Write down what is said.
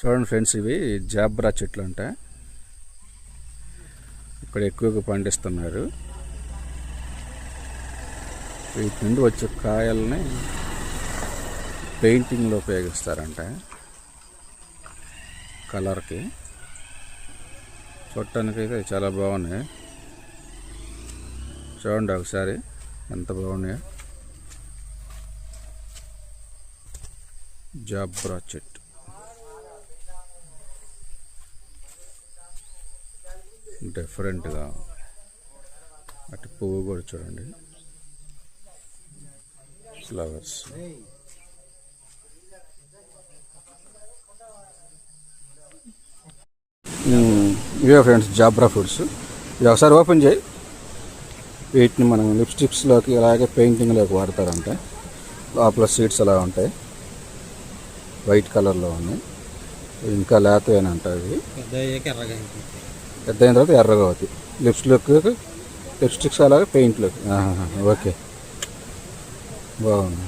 చూడండి ఫ్రెండ్స్ ఇవి జాబ్రా చెట్లు అంట ఇక్కడ ఎక్కువగా పండిస్తున్నారు. వీటి నుండి వచ్చే కాయల్ని పెయింటింగ్లో ఉపయోగిస్తారంట. కలర్కి. చూడటానికి అయితే చాలా బాగున్నాయి. చూడండి ఒకసారి ఎంత బాగున్నాయో. జాబ్రా చెట్టు. డిఫరెంట్గా అటు పువ్వు కూడా చూడండి. ఫ్లవర్స్ ఇవే ఫ్రెండ్స్ జాబ్రా ఫ్రూట్స్ ఇది ఒకసారి ఓపెన్ చేయి. వీటిని మనం లిప్స్టిక్స్లోకి అలాగే పెయింటింగ్లోకి వాడతారంట. లోపల సీడ్స్ అలా ఉంటాయి. వైట్ కలర్లో ఉన్నాయి. ఇంకా లేతవేనంట ఇవి పెద్ద అయిన తర్వాత ఎర్రగా అవుతాయి లిప్స్టిక్ లిప్స్టిక్స్ అలాగే పెయింట్లు ఓకే. బాగుంది.